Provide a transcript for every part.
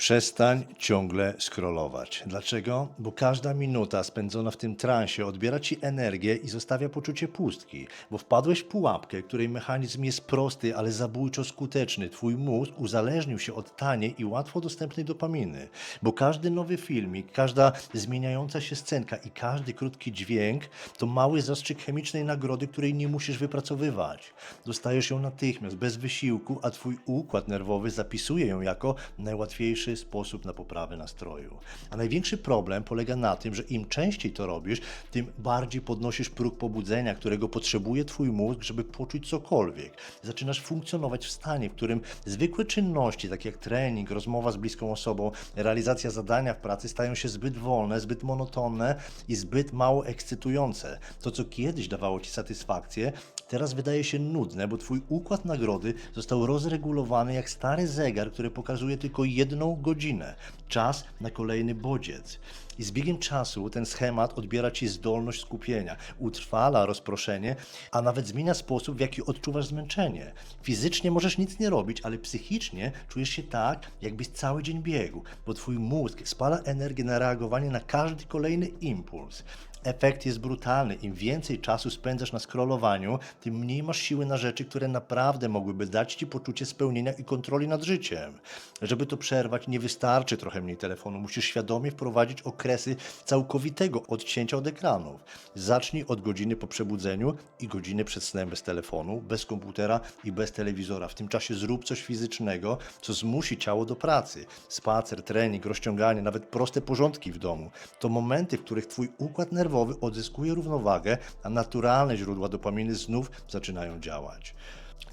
Przestań ciągle scrollować. Dlaczego? Bo każda minuta spędzona w tym transie odbiera ci energię i zostawia poczucie pustki, bo wpadłeś w pułapkę, której mechanizm jest prosty, ale zabójczo skuteczny. Twój mózg uzależnił się od taniej i łatwo dostępnej dopaminy, bo każdy nowy filmik, każda zmieniająca się scenka i każdy krótki dźwięk to mały zastrzyk chemicznej nagrody, której nie musisz wypracowywać. Dostajesz ją natychmiast, bez wysiłku, a twój układ nerwowy zapisuje ją jako najłatwiejszy sposób na poprawę nastroju. A największy problem polega na tym, że im częściej to robisz, tym bardziej podnosisz próg pobudzenia, którego potrzebuje twój mózg, żeby poczuć cokolwiek. Zaczynasz funkcjonować w stanie, w którym zwykłe czynności, takie jak trening, rozmowa z bliską osobą, realizacja zadania w pracy stają się zbyt wolne, zbyt monotonne i zbyt mało ekscytujące. To, co kiedyś dawało ci satysfakcję, teraz wydaje się nudne, bo twój układ nagrody został rozregulowany jak stary zegar, który pokazuje tylko jedną godzinę. Czas na kolejny bodziec. I z biegiem czasu ten schemat odbiera ci zdolność skupienia, utrwala rozproszenie, a nawet zmienia sposób, w jaki odczuwasz zmęczenie. Fizycznie możesz nic nie robić, ale psychicznie czujesz się tak, jakbyś cały dzień biegł, bo twój mózg spala energię na reagowanie na każdy kolejny impuls. Efekt jest brutalny. Im więcej czasu spędzasz na scrollowaniu, tym mniej masz siły na rzeczy, które naprawdę mogłyby dać ci poczucie spełnienia i kontroli nad życiem. Żeby to przerwać, nie wystarczy trochę mniej telefonu. Musisz świadomie wprowadzić okresy całkowitego odcięcia od ekranów. Zacznij od godziny po przebudzeniu i godziny przed snem bez telefonu, bez komputera i bez telewizora. W tym czasie zrób coś fizycznego, co zmusi ciało do pracy. Spacer, trening, rozciąganie, nawet proste porządki w domu. To momenty, w których twój układ nerwowy odzyskuje równowagę, a naturalne źródła dopaminy znów zaczynają działać.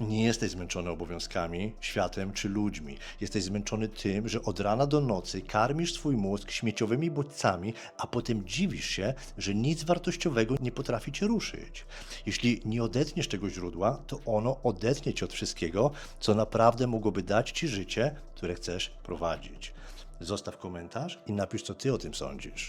Nie jesteś zmęczony obowiązkami, światem czy ludźmi. Jesteś zmęczony tym, że od rana do nocy karmisz swój mózg śmieciowymi bodźcami, a potem dziwisz się, że nic wartościowego nie potrafi cię ruszyć. Jeśli nie odetniesz tego źródła, to ono odetnie cię od wszystkiego, co naprawdę mogłoby dać ci życie, które chcesz prowadzić. Zostaw komentarz i napisz, co ty o tym sądzisz.